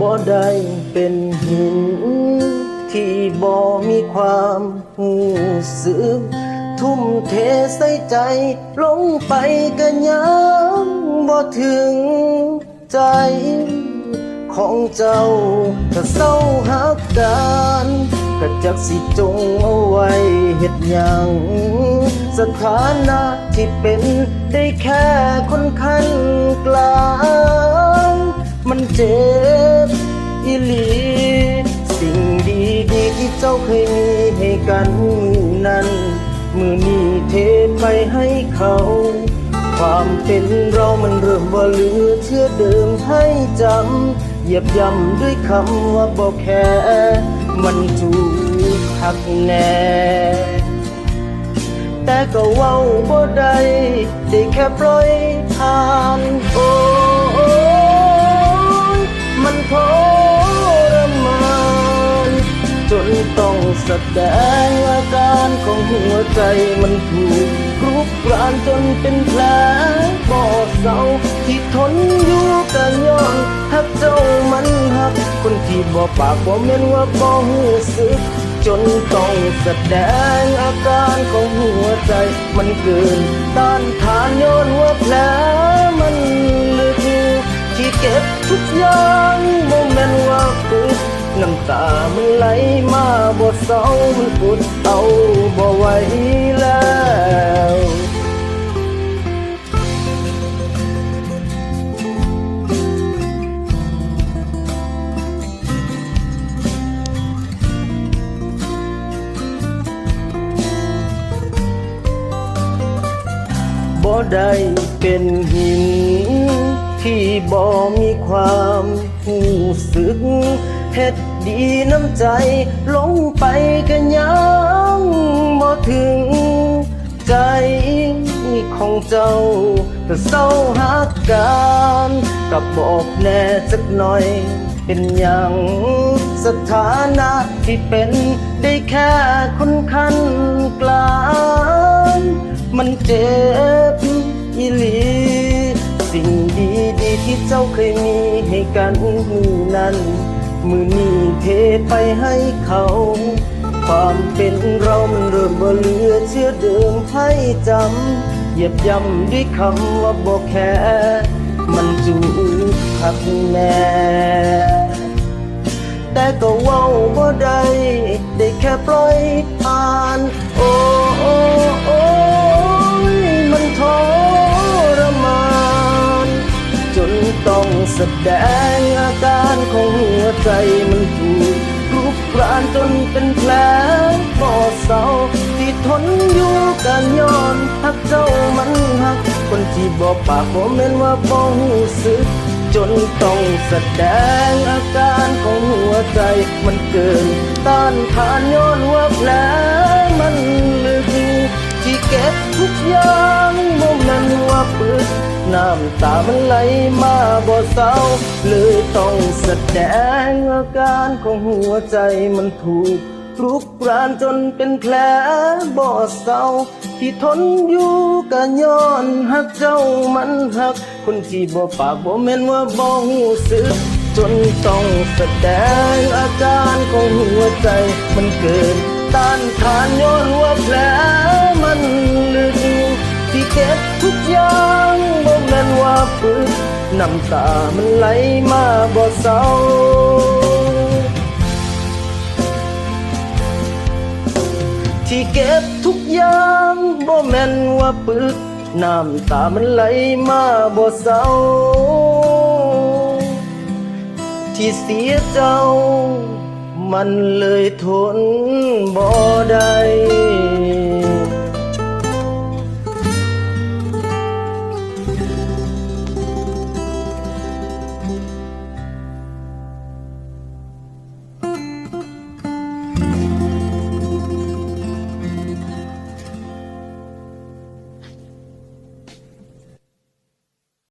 บ่ได้เป็นหิน ที่บ่มีความหูสึก ทุ่มเทใส่ใจ ลงไปก็ยังบ่ถึงใจของเจ้าถ้าเศร้าหักกันก็จักสิจงเอาไว้เฮ็ดหยังสถานะที่เป็นได้แค่คนคันกลาง มันเจ็บอีหลี สิ่งดีดีๆที่เจ้าเคยมีให้กันนั้น มือนี้เทไปให้เขา ความเป็นเรามันเริ่มว่าเหลือเชื่อเดิมให้จำเหยียบย่ำด้วยคำว่าบอกแค่ มันถูกหักแน่แต่ก็เว้าบ่ได้ได้แค่ปล่อยผ่านโอ้ แสดงอาการของหัวใจมันถูกรุกรานจนเป็นแผลบ่เศร้าที่ทนอยู่กันย้อนหักเจ้ามันหัก คนที่บ่ปากบ่เม่นว่าบ่หูสึก จนต้องแสดงอาการของหัวใจมันเกินต้านทานย้อนว่าแผลมันลึกที่เก็บทุกอย่าง น้ำตามันไหลมาบ่เศร้ามันกดเอาบ่ไหวแล้วบ่ได้เป็นหิน ที่บ่มีความหูสึกเฮ็ด ดีน้ำใจลงไปก็ยังบ่ถึงใจของเจ้าก็เศร้าหักกันกับบอกแน่สักหน่อย เป็นอย่างสถานะที่เป็นได้แค่คนคันกลาง มันเจ็บอีหลีสิ่งดีดีๆที่เจ้าเคยมีให้กันมือนั้นมือนี้ ไปให้เขา ความเป็นเรามันเริ่มบ่เหลือเชื่อเดิมให้จำเหยียบย่ำด้วยคำว่าบอกแค่มันจูบหักแน่แต่ก็เว้าบ่ได้ได้แค่ปล่อยผ่านโอ้โอ้โอ้มันทรมาน จนต้องแสดงอาการของหัวใจมันถูก กรานจนเป็นแผลบ่เศร้าที่ทนอยู่กันย้อนหักเจ้ามันหัก คนที่บอกปากบ่แม่นว่าบ่หูสึก จนต้องแสดงอาการของหัวใจมันเกิน ต้านทานย้อนว่าแผลมันลึกที่เก็บทุกอย่างบ่แม่นว่าปึก น้ำตามันไหลมาบ่เศร้าเลยต้องแสดงอาการของหัวใจมันถูกรุกรานจนเป็นแผลบ่เศร้า ที่ทนอยู่ก็ย้อนหักเจ้ามันหัก คนที่บ่ปากบ่แม่นว่าบ่หูสึก จนต้องแสดงอาการของหัวใจมันเกินต้านทานย้อนว่าแผลมันลึกที่เก็บทุกอย่าง บ่แม่นว่าฝึกน้ำตามันไหลมาบ่เศร้าที่เก็บทุกอย่างบ่แม่นว่าปึกน้ำตามันไหลมาบ่เศร้า ที่เสียเจ้า มันเลยทนบ่ได้